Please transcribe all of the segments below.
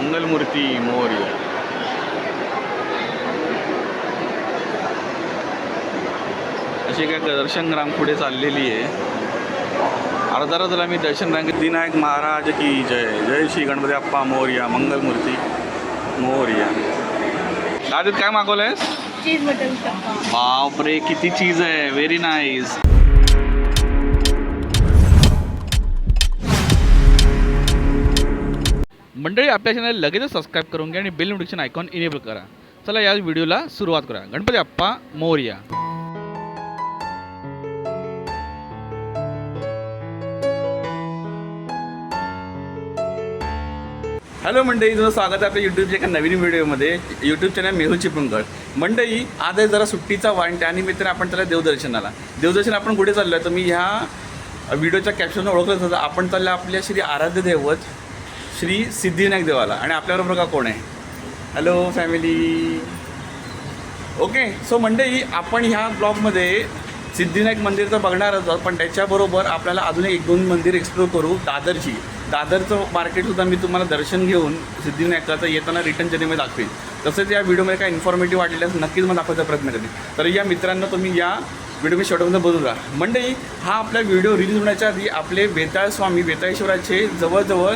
मंगलमूर्ती मोर्या. अशी काय दर्शन रांग पुढे चाललेली आहे. अर्धा तासाला मी दर्शन रांगेत विनायक महाराज की जय. जय श्री गणपती अप्पा मोर्या मंगलमूर्ती मोर्या. दादीत काय मागवलंयस? बापरे किती चीज आहे. व्हेरी नाईस मंडळी आपल्या चॅनल लगेचच सबस्क्राईब करून घ्या आणि बेल नोटिफिकेशन आयकॉन इनेबल करा. चला या व्हिडिओला सुरुवात करा गणपती अप्पा मोर्या. हॅलो मंडळी तुझं स्वागत आहे आपल्या यूट्यूबच्या एका नवीन व्हिडिओमध्ये. YouTube channel Mehu Chiplunkar. मंडळी आज आहे जरा सुट्टीचा वाण त्यानिमित्ताने आपण त्याला देवदर्शनाला. देवदर्शन आपण कुठे चाललो आहे तर मी ह्या व्हिडिओच्या कॅप्शन ओळखलं जातं. आपण चाललं आपल्या श्री आराध्य दैवत. श्री सिद्धिविनायक देवाला. आणि आपल्याबरोबर का कोण आहे? हॅलो फॅमिली ओके सो मंडळी आपण ह्या ब्लॉगमध्ये सिद्धिविनायक मंदिर तर बघणारच आहोत पण त्याच्याबरोबर आपल्याला अजून एक दोन मंदिर एक्सप्लोर करू दादरची. दादरचं मार्केटसुद्धा मी तुम्हाला दर्शन घेऊन सिद्धिविनायकाचं येताना रिटर्न जर्नीमध्ये दाखवेन. तसंच या व्हिडिओमध्ये काय इन्फॉर्मेटिव्ह वाटलेलं नक्कीच मला दाखवायचा प्रयत्न करेन. तर या मित्रांनो तुम्ही या व्हिडिओ शेवटपर्यंत बघू का मंडळी हा आपला व्हिडिओ रिलीज होण्याच्या आधी आपले बेताळ स्वामी बेताळेश्वराचे जवळजवळ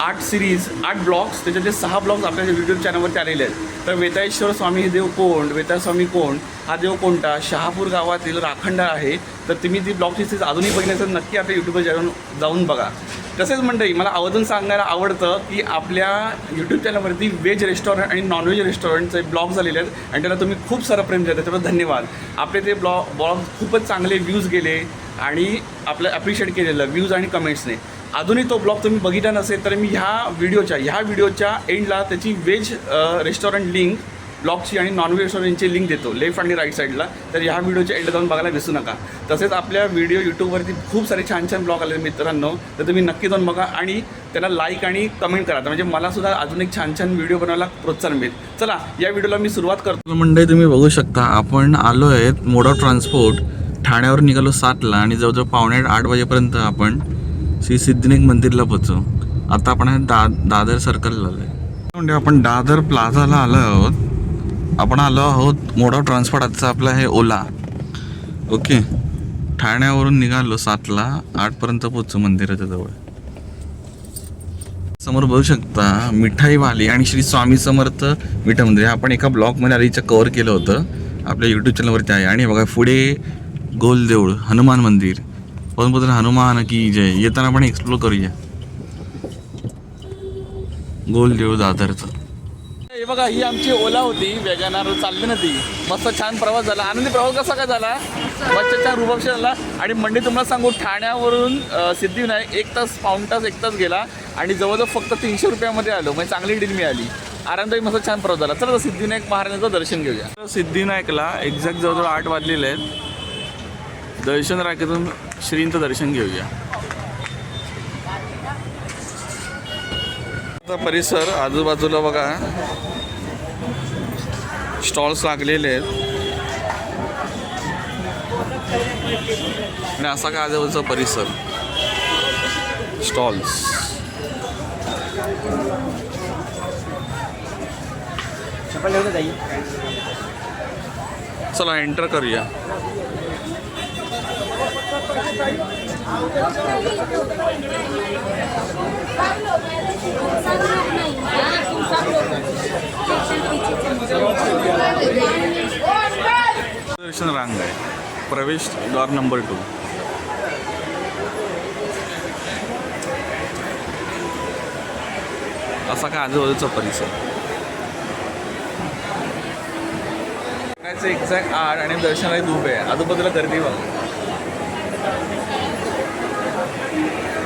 आठ सिरीज आठ ब्लॉग्स त्याच्यातले सहा ब्लॉग्स आपल्या यूट्यूब चॅनलवरती आलेले आहेत. तर वेताळेश्वर स्वामी हे देव कोण? वेताळ स्वामी कोण? हा देव कोणता? शहापूर गावातील राखंडा आहे. तर तुम्ही ती ब्लॉगची सिरीज अजूनही बघण्याचं नक्की आपल्या यूट्यूबवर जाऊन जाऊन बघा. तसेच मंडळी मला आवर्जून सांगायला आवडतं की आपल्या यूट्यूब चॅनलवरती व्हेज रेस्टॉरंट आणि नॉनव्हेज रेस्टॉरंटचे ब्लॉग झालेले आहेत आणि त्याला तुम्ही खूप सारं प्रेम देता. त्याच्याबद्दल धन्यवाद. आपले ते ब्लॉग ब्लॉग खूपच चांगले व्ह्यूज गेले आणि आपलं ॲप्रिशिएट केलेलं व्ह्यूज आणि कमेंट्सने अजूनही तो ब्लॉग तुम्ही बघितला नसेल तर मी ह्या व्हिडिओच्या ह्या व्हिडिओच्या एंडला त्याची व्हेज रेस्टॉरंट लिंक ब्लॉगची आणि नॉन व्हेज रेस्टॉरंटची लिंक देतो लेफ्ट आणि राईट साईडला तर ह्या व्हिडिओच्या एंड जाऊन बघायला विसरू नका. तसेच आपल्या व्हिडिओ यूट्यूबवरती खूप सारे छान छान ब्लॉग आले मित्रांनो तर तुम्ही नक्की जाऊन बघा आणि त्यांना लाईक आणि कमेंट करा. तर म्हणजे मला सुद्धा अजून एक छान छान व्हिडिओ बनवायला प्रोत्साहन मिळेल. चला या व्हिडिओला मी सुरुवात करतो. मंडळी तुम्ही बघू शकता आपण आलो आहेत मोड ऑफ ट्रान्सपोर्ट. ठाण्यावर निघालो सातला आणि जवळजवळ पावणे आठ वाजेपर्यंत आपण श्री सिद्धिनेक मंदिरला पोचू आता आपण आहे दा दादर सर्कलला आलो म्हणजे आपण दादर प्लाझाला आलो आहोत. आपण आलो आहोत मोड ऑफ ट्रान्सपोर्ट आजचा आपला आहे ओला. ओके. ठाण्यावरून निघालो सातला आठपर्यंत पोचू मंदिराच्या जवळ. समोर बघू शकता मिठाईवाली आणि श्री स्वामी समर्थ मिठा मंदिर. हे आपण एका ब्लॉगमध्ये आधीच्या कव्हर केलं होतं. आपल्या यूट्यूब चॅनलवरती आहे. आणि बघा पुढे गोल देऊळ हनुमान मंदिर. पण बोलतो हनुमान की जय येताना आपण एक्सप्लोर करूया. गोल देऊळ दादरचं. हे बघा ही आमची ओला होती वेगानार चालली ना ती मस्त छान प्रवास झाला. आनंदी प्रवास कसा काय झाला? मस्त छान रुपक्ष झाला आणि मंडी तुम्हाला सांगू ठाण्यावरून सिद्धिविनायक एक तास पाऊण तास एक तास गेला. आणि जवळजवळ फक्त तीनशे रुपयामध्ये आलो. म्हणजे चांगली डील मिळाली. आनंदही मस्त छान प्रवास झाला. चला सिद्धिविनायक महाराजांचं दर्शन घेऊया. सिद्धिविनायकला एक्झॅक्ट जवळजवळ आठ वाजलेले आहेत. दर्शन राखेतून श्रींचं दर्शन घेऊया. परिसर आजूबाजूला बघा. स्टॉल्स लागलेले आहेत. आणि असा काय आजूबाजूचा परिसर. स्टॉल्स. चला एंटर करूया. दर्शन रांग आहे. प्रवेश द्वार नंबर टू असा काय आजूबाजूचा परिसर? एक्झॅक्ट आठ आणि दर्शनाला धूप आहे. आजूबाजूला गर्दी बघ.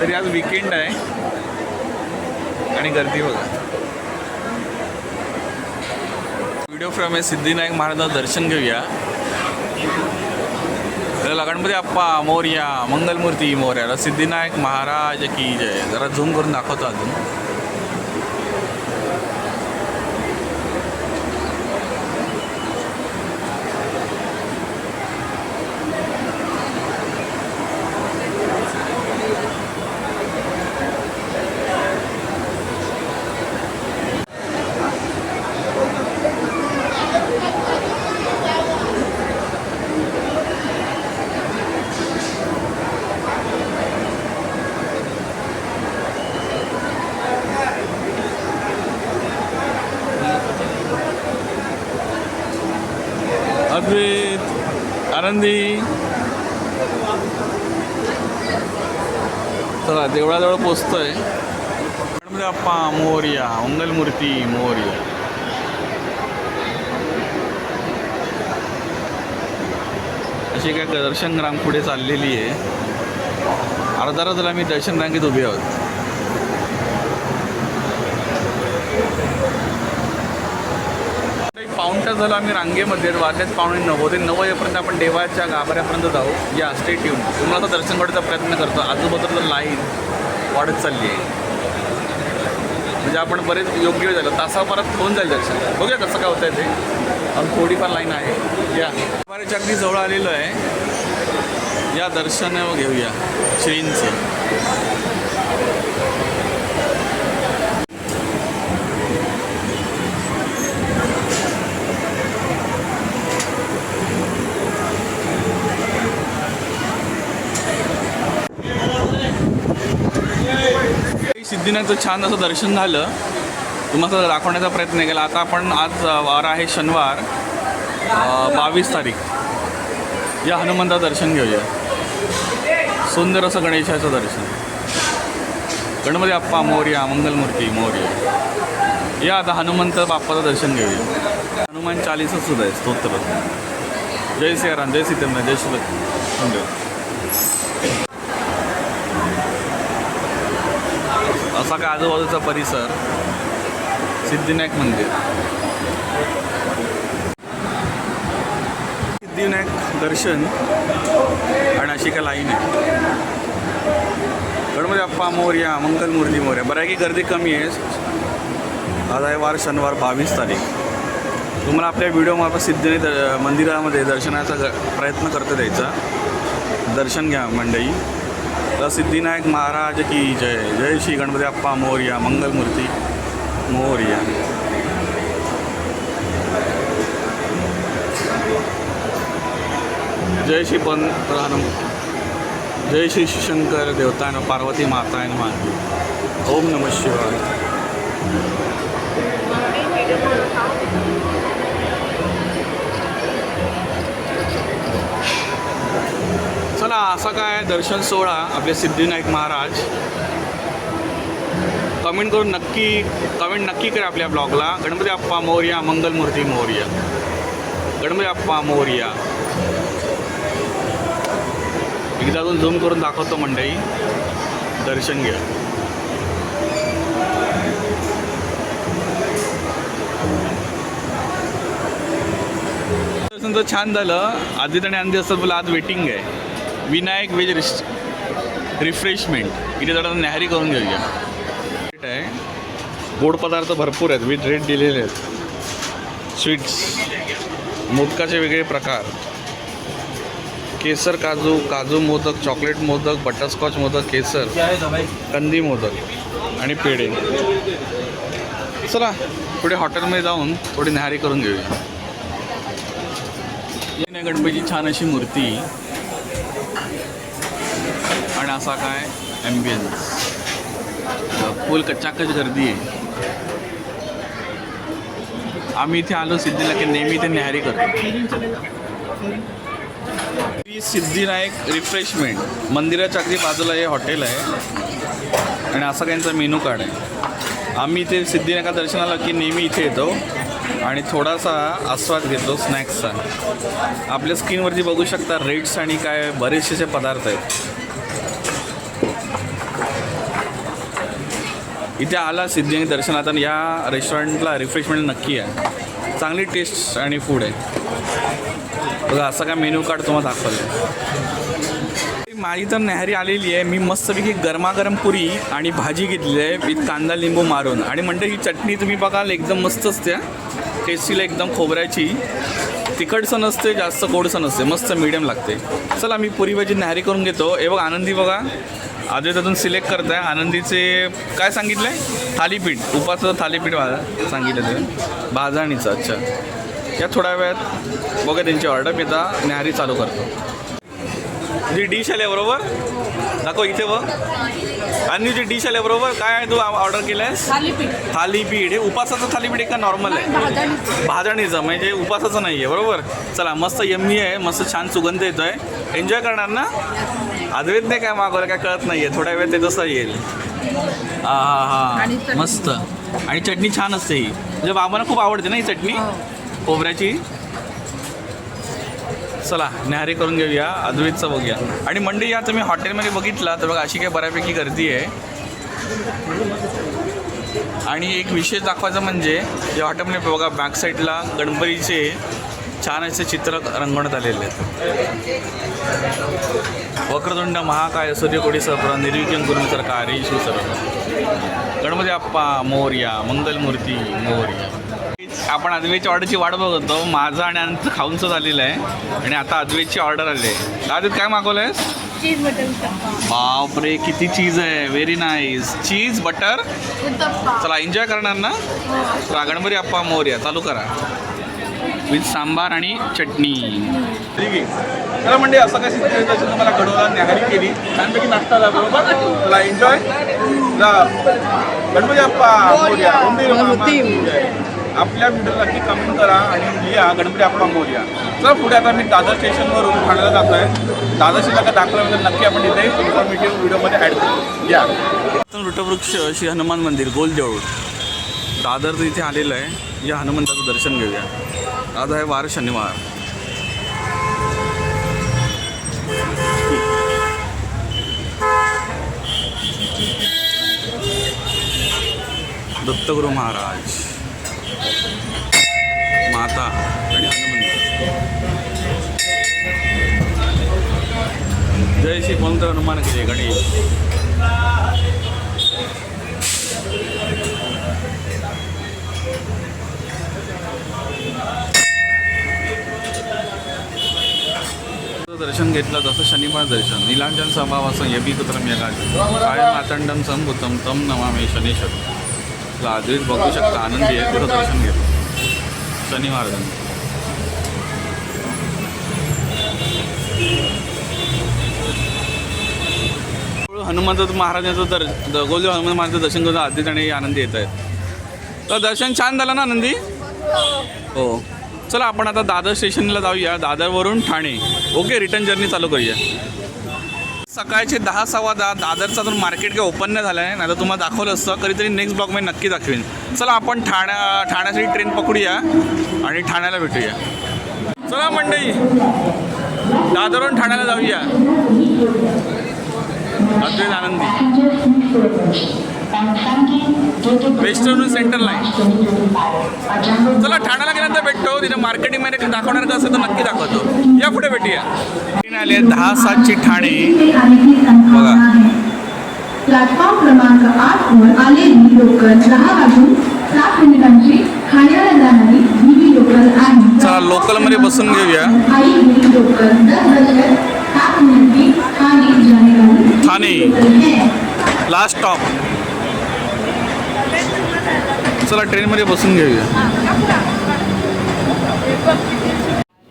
तरी आज विकेंड आहे. आणि गर्दी बघा. व्हिडिओ फ्रेम आहे सिद्धिविनायक महाराजांचं दर्शन घेऊया. त्याला गणपती मोर्या मंगलमूर्ती मोर्याला सिद्धिविनायक महाराज की जय. जरा झूम करून दाखवतो अजून. आनंदी. चला देवळाजवळ पोचतोय. गणपती मोर्या मंगलमूर्ती मोर्या. अशी काय दर्शन रांग पुढे चाललेली आहे. अर्धा तासाला आम्ही दर्शन रांगेत उभे आहोत. पाऊण तास झालं आम्ही रांगेमध्ये आहेत. वाजल्यात पावणे नऊ होते. नऊ वाजेपर्यंत आपण देवाच्या गाभाऱ्यापर्यंत जाऊ. या स्टेट येऊन. तुम्हाला आता दर्शन करण्याचा प्रयत्न करतो. आजूबाजूला लाईन वाढत चालली आहे. म्हणजे आपण बरेच योग्य वेळ झालं. तासाभरात होऊन जाईल दर्शन. बघूया कसं काय होतं ते. अजून थोडीफार लाईन आहे. या. गाभाऱ्याच्या अगदी जवळ आलेलो आहे. या दर्शन घेऊया. श्रींचं. सिद्धिनाथचं छान असं दर्शन झालं. तुम्हाला दाखवण्याचा प्रयत्न केला. आता आपण आज वार आहे शनिवार बावीस तारीख. या हनुमंता दर्शन घेऊया. सुंदर असं गणेशाचं दर्शन. गणपती आप्पा मौर्या मंगलमूर्ती मौर्य. या आता हनुमंत बाप्पाचं दर्शन घेऊया. हनुमान चालीसच सुद्धा आहे स्तोत्र जय सियाराम जय सीतेंद्र जय श्री सुंदर असा काय आजूबाजूचा परिसर? सिद्धिविनायक मंदिर. सिद्धिविनायक दर्शन आणि अशी काय लाईन आहे. गणपती अप्पा मोर्या मंगलमूर्ती मोर्या. बऱ्यापैकी गर्दी कमी आहे. आज आहे वार शनिवार बावीस तारीख. तुम्हाला आपल्या व्हिडिओमार्फत सिद्धिने द मंदिरामध्ये दर्शनाचा प्रयत्न करतो द्यायचा. दर्शन घ्या मंडई तर सिद्धिनायक महाराज की जय. जय श्री गणपती अप्पा मोर्या मंगलमूर्ती मोर्या. जय श्री पंतप्रधान प्रधान जय श्री शंकर देवतायन पार्वती मातायन मानवी ओम नम शिवाय. चला असा काय दर्शन सोहळा आपले सिद्धिविनायक महाराज. कमेंट करून नक्की कमेंट नक्की करा आपल्या ब्लॉगला गणपती अप्पा मोर्या मंगलमूर्ती मोर्या. गणपती अप्पा मोर्या. एकदा अजून झूम करून दाखवतो मंडई दर्शन घ्या. दर्शन तर छान झालं. आधी आणि आनंदी असतात बोला आज वेटिंग आहे. विनायक वेज रिस रिफ्रेशमेंट. इथे जरा न्याहारी करून घेऊया. रेट आहे. गोड पदार्थ भरपूर आहेत. विथ रेट दिलेले आहेत. स्वीट्स मोदकाचे वेगळे प्रकार. केसर काजू काजू मोदक चॉकलेट मोदक बटरस्कॉच मोदक केसर कंदी मोदक आणि पेढे. चला पुढे हॉटेलमध्ये जाऊन थोडी न्याहारी करून घेऊया. गणपतीची छान अशी मूर्ती. असा काय ॲम्बियन्स फुल कच्चाकच गर्दी आहे. आम्ही इथे आलो सिद्धीला की नेहमी इथे न्याहारी करतो. सिद्धिनायक रिफ्रेशमेंट मंदिराच्या अगदी बाजूला हे हॉटेल आहे. आणि असा त्यांचा मेनू कार्ड आहे. आम्ही इथे सिद्धिनायका दर्शनाला की नेहमी इथे येतो. आणि थोडासा आस्वाद घेतो स्नॅक्सचा आपल्या स्क्रीनवरती बघू शकता रेट्स आणि काय बरेचसे पदार्थ आहेत. इथे आला सिद्धी दर्शनात आणि या रेस्टॉरंटला रिफ्रेशमेंट नक्की आहे. चांगली टेस्ट आणि फूड आहे. बघा असं काय मेन्यू कार्ड तुम्हाला दाखवलं माझी तर न्याहरी आलेली आहे. मी मस्तपैकी गरमागरम पुरी आणि भाजी घेतली आहे विथ कांदा लिंबू मारून. आणि म्हणते ही चटणी तुम्ही बघाल एकदम मस्त असते. टेस्टीला एकदम खोबऱ्याची. तिखटसं नसते जास्त गोडसं नसते. मस्त मिडियम लागते. चला मी पुरी भाजी न्याहरी करून घेतो. हे बघ आनंदी बघा. आधी त्यातून सिलेक्ट करताय. आनंदीचे काय सांगितलं आहे थालीपीठ. उपाचं थालीपीठ वा- सांगितलं ते भाजणीचं अच्छा. या थोड्या वेळात बघा त्यांची ऑर्डर आता न्याहारी चालू करतो. जी डिश आली आहे बरोबर? दाखव इथे बघ. आणि जी डिश आली बरोबर? काय आहे तू ऑर्डर केलंयस? थालीपीठ. थालीपीठ. हे उपासाचं थालीपीठ आहे का नॉर्मल आहे? भाजणी भाजणीचं. म्हणजे उपासाचं नाही आहे बरोबर? चला मस्त यम्मी आहे मस्त छान सुगंध येतोय. एन्जॉय करणार ना? अद्वैत नाही काय मागवलं काय कळत नाही आहे थोड्या वेळ ते तसं येईल. हा हा. आणि हा चटणी. मस्त. आणि चटणी छान असते ही. म्हणजे बाबांना खूप आवडते ना ही चटणी? हो. खोबऱ्याची? चला न्याहारी करून घेऊया. अद्वैतचं बघूया. आणि मंडी या तुम्ही हॉटेलमध्ये बघितला तर बघा अशी काही बऱ्यापैकी गर्दी आहे. आणि एक विशेष दाखवायचं म्हणजे या हॉटेलमध्ये बघा बॅक साईडला गणपतीचे छान असे चित्र रंगवण्यात आलेले आहेत. वक्रतुंड महाकाय सूर्यकोटी सप्र निर्विघ्न गुरु सरकारी सर्व. गणपती अप्पा मोर्या मंगलमूर्ती मोर्या. आपण अद्वैतच्या ऑर्डरची वाट बघत होतो. माझं आणि आमचं खाऊनचं झालेलं आहे. आणि आता अद्वैतची ऑर्डर आली आहे. अद्वैत काय मागवलं आहेस चीज बटर उत्तप्पा. बापरे किती चीज आहे. Very nice cheese butter? चला एन्जॉय करणार ना? चला गणपती अप्पा मोर्या. चालू करा. विथ सांबार आणि चटणी. ठीक आहे. चला म्हणजे असं काय सिच्युएशन तुम्हाला घडवला न्याहारी केली. छानपैकी नाश्ता झाला. बरोबर चला एन्जॉय गणपती उंदीर मामा जय. आपल्या व्हिडिओ नक्की कमेंट करा आणि लिहा. गणपती अप्पा मोर्या चला पुढे आता मी दादर स्टेशनवरून ठाण्याला जातो आहे दादर स्टेशनला दाखवल्यानंतर नक्की आपण इथे इन्फॉर्मेटिव्ह व्हिडिओमध्ये ॲड करू. या. वृटवृक्ष श्री हनुमान मंदिर गोल देऊळ दादर इथे आलेलं आहे. या हनुमंताचं दर्शन घेऊया. आज आहे वार शनिवार. दत्तगुरु महाराज. माता आणि हनुमंत जय श्री पंत हनुमान गणेश. दर्शन घेतलं तसं शनिवार दर्शन. नीलांजन स्वभावासं यबिकुत्रम यगाज काय मातंडम संभूतम तम नमामे शनेश्वर आधीच बघू शकता आनंदी आहे दर्शन घेतलं शनिवार दर्शन हनुमंत महाराजांचं दर द- हनुमंत महाराजांचं दर्शन करून आधीच आणि आनंदी येत आहेत. तर दर्शन छान झालं ना आनंदी? हो. चला आपण आता दादर स्टेशनला जाऊया. दादरवरून ठाणे. ओके रिटर्न जर्नी चालू करूया. सकाळचे दहा सव्वा दहा दादरचा अजून मार्केट काही ओपन नाही झालं आहे नाही तर तुम्हाला दाखवलं असतं. कधीतरी नेक्स्ट ब्लॉग मी नक्की दाखवेन. चला आपण ठाण्या ठाण्यासाठी ट्रेन पकडूया आणि ठाण्याला भेटूया. चला मंडई दादरवरून ठाण्याला जाऊया. अद्वैत आनंदी. वेस्टर्न सेंटर लाईन चला ठाण्याला गेल्यानंतर भेटतो. तिथे मार्केटिंगमध्ये दाखवणार का असेल तर नक्की दाखवतो. या पुढे भेटूया. आली दहा सातची ठाणे. बघा. प्लॅटफॉर्म क्रमांक आठ वर आलेली लोकल. दहा वाजून सात मिनिटांची ठाण्याला जाणारी लोकल आहे. चला लोकलमध्ये बसून घेऊया. आई लोकल. दस बजकर सात मिनट ठाणे ठाणे. लास्ट स्टॉप चला ट्रेनमध्ये बसून घेऊया.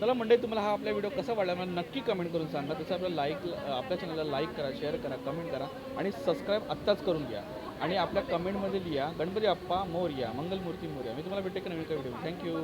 चला मंडळी तुम्हाला हा आपला व्हिडिओ कसा वाटला मला नक्की कमेंट करून सांगा. तसं आपल्या लाईक आपल्या चॅनलला लाईक करा शेअर करा कमेंट करा आणि सबस्क्राईब आत्ताच करून घ्या. आणि आपल्या कमेंटमध्ये लिहा गणपती अप्पा मोर्या मंगलमूर्ती मोर्या. मी तुम्हाला भेटते का नवीन व्हिडिओ थँक्यू